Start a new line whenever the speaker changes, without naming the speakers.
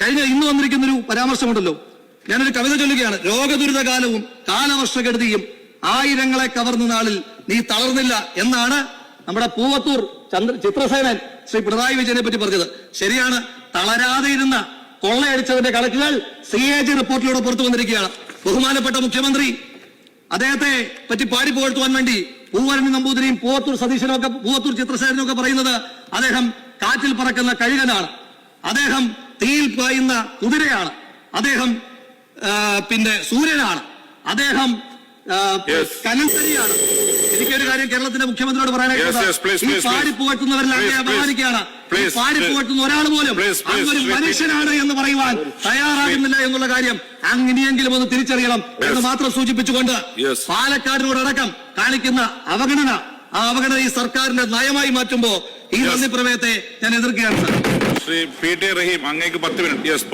കഴിഞ്ഞ ഇന്ന് വന്നിരിക്കുന്ന ഒരു പരാമർശമുണ്ടല്ലോ. ഞാനൊരു കവിത ചൊല്ലുകയാണ്. രോഗദുരിതകാലവും കാലവർഷകെടുതിയും ആയിരങ്ങളെ കവർന്ന നാളിൽ നീ തളർന്നില്ല എന്നാണ് നമ്മുടെ പൂവത്തൂർ ചന്ദ്ര ചിത്രസേനൻ ശ്രീ പിണറായി വിജയനെ പറ്റി പറഞ്ഞത്. ശരിയാണ് തളരാതെ ഇരുന്ന കൊള്ളയടിച്ചതിന്റെ കണക്കുകൾ സി എ ജി റിപ്പോർട്ടിലൂടെ പുറത്തു വന്നിരിക്കുകയാണ്. ബഹുമാനപ്പെട്ട മുഖ്യമന്ത്രി അദ്ദേഹത്തെ പറ്റി പാടി പുകഴ്ത്തുവാൻ വേണ്ടി പൂവരണി നമ്പൂതിരിയും പൂവത്തൂർ സതീശനും ഒക്കെ പൂവത്തൂർ ചിത്രസേനനും ഒക്കെ പറയുന്നത് അദ്ദേഹം കാറ്റിൽ പറക്കുന്ന കഴുകനാണ്. അദ്ദേഹം തീയിൽ പായുന്ന കുതിരയാണ്. അദ്ദേഹം പിന്നെ സൂര്യനാണ്. അദ്ദേഹം കലന്തരിയാണ് എനിക്കൊരു കാര്യം കേരളത്തിന്റെ മുഖ്യമന്ത്രിയോട് പറയാനായിട്ട് പാടി. പുകഴ്ത്തുന്നവരെല്ലാം. അപമാനിക്കുകയാണ്. പാടി. പുകഴ്ത്തുന്ന ഒരാൾ പോലും അങ്ങൊരു മനുഷ്യനാണ് എന്ന് പറയുവാൻ തയ്യാറാകുന്നില്ല എന്നുള്ള കാര്യം അങ്ങനെയെങ്കിലും ഒന്ന് തിരിച്ചറിയണം എന്ന് മാത്രം സൂചിപ്പിച്ചുകൊണ്ട് പാലക്കാടിനോടക്കം കാണിക്കുന്ന അവഗണന ആ അവഗണന ഈ സർക്കാരിന്റെ നയമായി മാറ്റുമ്പോ ഈ. നന്ദി പ്രമേയത്തെ ഞാൻ എതിർക്കുകയാണ് sir
Shri P T Rahim അങ്ങേക്ക് പത്ത് മിനിറ്റ്. യെസ്